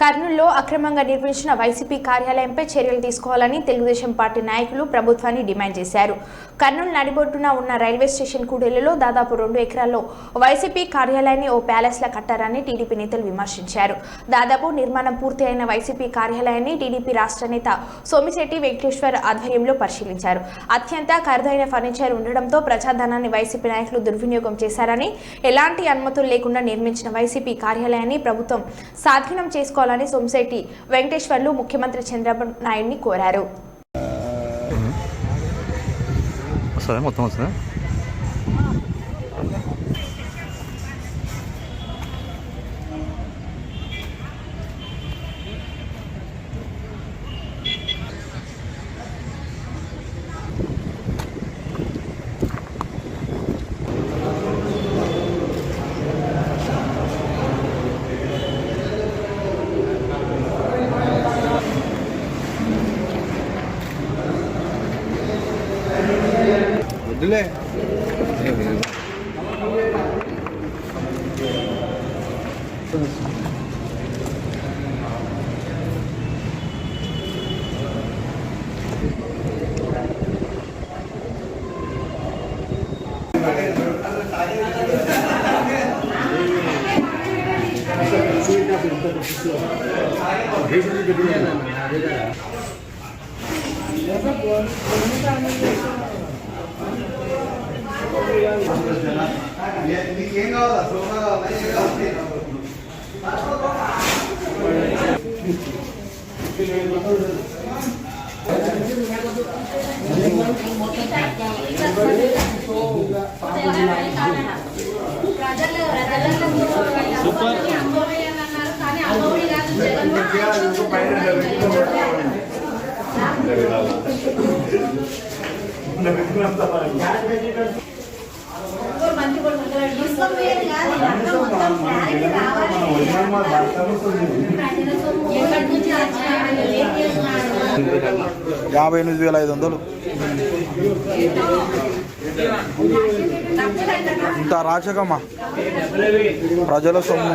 కర్నూలులో అక్రమంగా నిర్మించిన వైసీపీ కార్యాలయంపై చర్యలు తీసుకోవాలని తెలుగుదేశం పార్టీ నాయకులు ప్రభుత్వాన్ని డిమాండ్ చేశారు. కర్నూలు నడిబొడ్డున ఉన్న రైల్వే స్టేషన్ కూడలిలో దాదాపు రెండు ఎకరాల్లో వైసీపీ కార్యాలయాన్ని ఓ ప్యాలెస్లా కట్టారని టీడీపీ నేతలు విమర్శించారు. దాదాపు నిర్మాణం పూర్తి అయిన వైసీపీ కార్యాలయాన్ని టీడీపీ రాష్ట్ర నేత సోమిశెట్టి వెంకటేశ్వర్ ఆధ్వర్యంలో పరిశీలించారు. అత్యంత ఖరీదైన ఫర్నిచర్ ఉండడంతో ప్రజాధనాన్ని వైసీపీ నాయకులు దుర్వినియోగం చేశారని ఎలాంటి అనుమతులు లేకుండా నిర్మించిన వైసీపీ కార్యాలయాన్ని ప్రభుత్వం స్వాధీనం చేసుకోవాలి తీసుకోవాలని సోమిశెట్టి వెంకటేశ్వర్లు ముఖ్యమంత్రి చంద్రబాబు నాయుడిని కోరారు. 먹을래? 네, 네. Gracias. నీకేం కావాలా సోమా కావాలా ఏం కావాలి యాభై ఎనిమిది వేల ఐదు వందలు. ఇంత రాచకమ్మా ప్రజల సొమ్ము.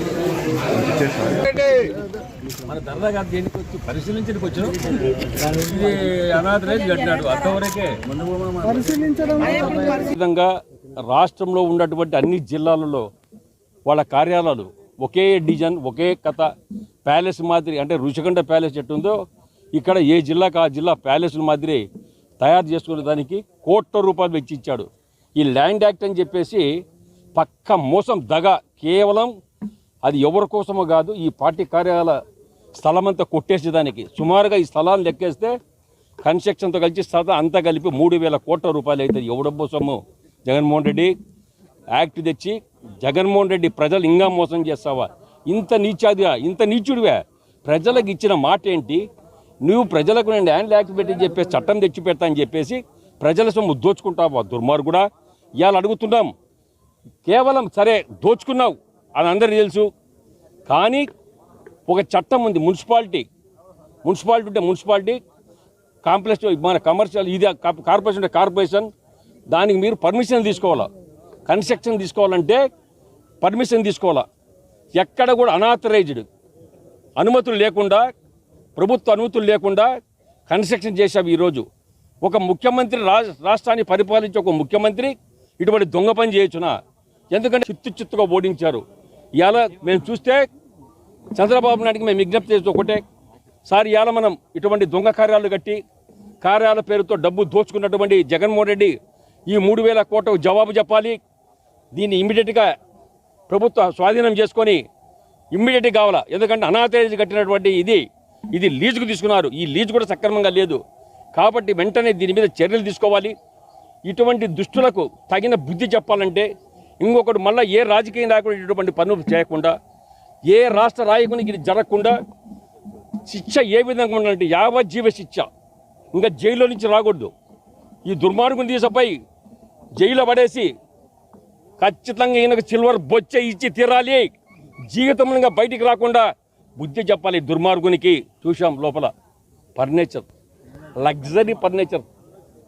మన దేనికి వచ్చి పరిశీలించడానికి వచ్చాం ఇది అనాథ రైతు కట్టినాడు అంతవరకే విధంగా రాష్ట్రంలో ఉన్నటువంటి అన్ని జిల్లాలలో వాళ్ళ కార్యాలయాలు ఒకే డిజైన్ ఒకే కథ. ప్యాలెస్ మాదిరి అంటే రుచికొండ ప్యాలెస్ ఎట్టుందో ఇక్కడ ఏ జిల్లాకు ఆ జిల్లా ప్యాలెస్ మాదిరి తయారు చేసుకునే దానికి కోట్ల రూపాయలు వెచ్చించాడు. ఈ ల్యాండ్ యాక్ట్ అని చెప్పేసి పక్క మోసం దగ కేవలం అది ఎవరి కోసమో కాదు ఈ పార్టీ కార్యాలయ స్థలమంతా అంతా కొట్టేసేదానికి. సుమారుగా ఈ స్థలాన్ని లెక్కేస్తే కన్స్ట్రక్షన్తో కలిసి స్థలం అంతా కలిపి మూడు వేల కోట్ల రూపాయలు అవుతుంది. ఎవడబ్బో సొమ్ము. జగన్మోహన్ రెడ్డి యాక్ట్ తెచ్చి జగన్మోహన్ రెడ్డి ప్రజలు ఇంకా మోసం చేస్తావా? ఇంత నీచాదిగా ఇంత నీచుడివే? ప్రజలకు ఇచ్చిన మాట ఏంటి? నువ్వు ప్రజలకు నేను ల్యాండ్ యాక్ట్ పెట్టి చెప్పేసి చట్టం తెచ్చి పెడతా అని చెప్పేసి ప్రజల సొమ్ము దోచుకుంటావా? దుర్మార్గుడా? ఇవాళ అడుగుతున్నాం. కేవలం సరే దోచుకున్నావు. అని అందరికీ తెలుసు. కానీ ఒక చట్టం ఉంది మున్సిపాలిటీ. మున్సిపాలిటీ ఉంటే మున్సిపాలిటీ కాంప్లెక్స్ మన కమర్షియల్ ఇది కార్పొరేషన్ ఉంటే కార్పొరేషన్. దానికి మీరు పర్మిషన్ తీసుకోవాలా? కన్స్ట్రక్షన్ తీసుకోవాలంటే పర్మిషన్ తీసుకోవాలా? ఎక్కడ కూడా అనాథరైజ్డ్ అనుమతులు లేకుండా ప్రభుత్వ అనుమతులు లేకుండా కన్స్ట్రక్షన్ చేశావు ఈరోజు. ఒక ముఖ్యమంత్రి రా- రాష్ట్రాన్ని పరిపాలించే ఒక ముఖ్యమంత్రి ఇటువంటి దొంగ పని చేయొచ్చునా? ఎందుకంటే చిత్తు చిత్తుగా ఓడించారు. ఇవాళ మేము చూస్తే చంద్రబాబు నాయుడికి మేము విజ్ఞప్తి చేస్తూ ఒకటే సార్ ఇవాళ మనం ఇటువంటి దొంగ కార్యాలు కట్టి కార్యాల పేరుతో డబ్బు దోచుకున్నటువంటి జగన్మోహన్ రెడ్డి ఈ మూడు వేల కోట్లకు జవాబు చెప్పాలి దీన్ని ఇమ్మీడియట్గా ప్రభుత్వ స్వాధీనం చేసుకొని ఇమ్మీడియట్గా కావాలా? ఎందుకంటే అనాథరేజ్ కట్టినటువంటి ఇది ఇది లీజుకు తీసుకున్నారు. ఈ లీజు కూడా సక్రమంగా లేదు. కాబట్టి వెంటనే దీని మీద చర్యలు తీసుకోవాలి. ఇటువంటి దుష్టులకు తగిన బుద్ధి చెప్పాలంటే ఇంకొకటి మళ్ళీ ఏ రాజకీయ నాయకుడు ఇటువంటి పనులు చేయకుండా ఏ రాష్ట్ర నాయకునికి ఇది జరగకుండా శిక్ష ఏ విధంగా ఉండాలంటే యావజ్జీవ శిక్ష. ఇంకా జైల్లో నుంచి రాకూడదు. ఈ దుర్మార్గుని తీసపై జైల్లో పడేసి ఖచ్చితంగా ఈయనకు సిల్వర్ బొచ్చ ఇచ్చి తీరాలి. జీవితంలో ఇంకా బయటికి రాకుండా బుద్ధి చెప్పాలి దుర్మార్గునికి. చూసాం లోపల ఫర్నిచర్. Luxury furniture.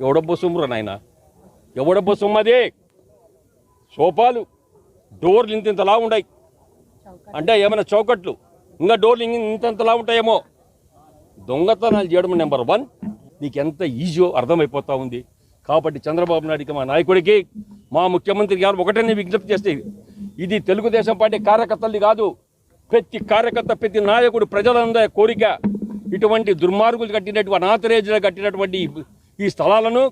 ఎవడబ్బో సొమ్మురా నాయన? ఎవడబ్బో సొమ్ము సోఫాలు డోర్లు ఇంత ఇంతలా ఉన్నాయి అంటే ఏమైనా చౌకట్లు? ఇంకా డోర్లు ఇంతంతలా ఉంటాయేమో. దొంగతనాలు చేయడం నెంబర్ వన్ నీకు ఎంత ఈజీయో అర్థమైపోతా ఉంది. కాబట్టి చంద్రబాబు నాయుడికి మా నాయకుడికి మా ముఖ్యమంత్రి గారు ఒకటే విజ్ఞప్తి చేస్తే ఇది తెలుగుదేశం పార్టీ కార్యకర్తలది కాదు. ప్రతి కార్యకర్త ప్రతి నాయకుడు ప్రజలందరి కోరిక. ఇటువంటి దుర్మార్గులు కట్టినటువంటి అనాథరేజులు కట్టినటువంటి ఈ స్థలాలను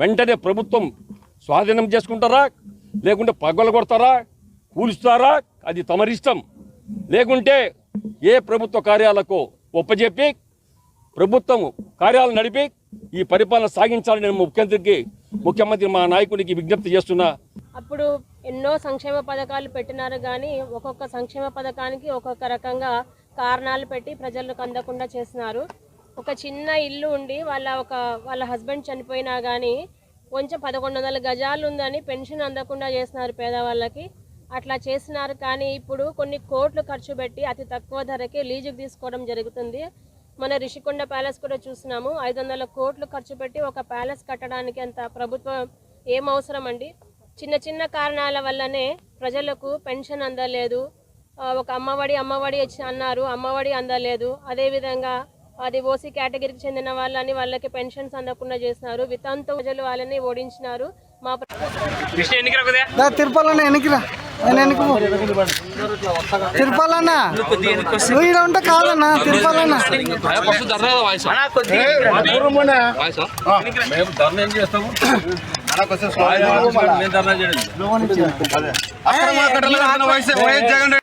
వెంటనే ప్రభుత్వం స్వాధీనం చేసుకుంటారా? లేకుంటే పగలు కొడతారా? కూలుస్తారా? అది తమరిష్టం లేకుంటే ఏ ప్రభుత్వ కార్యాలకు ఒప్పజెప్పి ప్రభుత్వం కార్యాలు నడిపి ఈ పరిపాలన సాగించాలని నేను ముఖ్యమంత్రికి ముఖ్యమంత్రి మా నాయకుడికి విజ్ఞప్తి చేస్తున్నా. అప్పుడు ఎన్నో సంక్షేమ పథకాలు పెట్టినారు కానీ ఒక్కొక్క సంక్షేమ పథకానికి ఒక్కొక్క రకంగా కారణాలు పెట్టి ప్రజలకు అందకుండా చేస్తున్నారు ఒక చిన్న ఇల్లు ఉండి వాళ్ళ ఒక వాళ్ళ హస్బెండ్ చనిపోయినా కానీ కొంచెం పదకొండు వందల గజాలు ఉందని పెన్షన్ అందకుండా చేస్తున్నారు పేదవాళ్ళకి. అట్లా చేస్తున్నారు కానీ ఇప్పుడు కొన్ని కోట్లు ఖర్చు పెట్టి అతి తక్కువ ధరకే లీజుకు తీసుకోవడం జరుగుతుంది. మన రిషికొండ ప్యాలెస్ కూడా చూసినాము ఐదు వందల కోట్లు ఖర్చు పెట్టి ఒక ప్యాలెస్ కట్టడానికి అంత ప్రభుత్వం ఏం అవసరం అండి చిన్న చిన్న కారణాల వల్లనే ప్రజలకు పెన్షన్ అందలేదు. ఒక అమ్మఒడి అమ్మఒడి అన్నారు. అమ్మఒడి అందలేదు. అదేవిధంగా అది ఓసీ కేటగిరీకి చెందిన వాళ్ళని వాళ్ళకి పెన్షన్స్ అందకుండా చేసినారు. వితంతు ప్రజలు వాళ్ళని ఓడించినారు. మా తిరుపాలన్న నువ్వు ఇక్కడ ఉంటే కాదన్న తిరుపాలన్న. వైఎస్ జగన్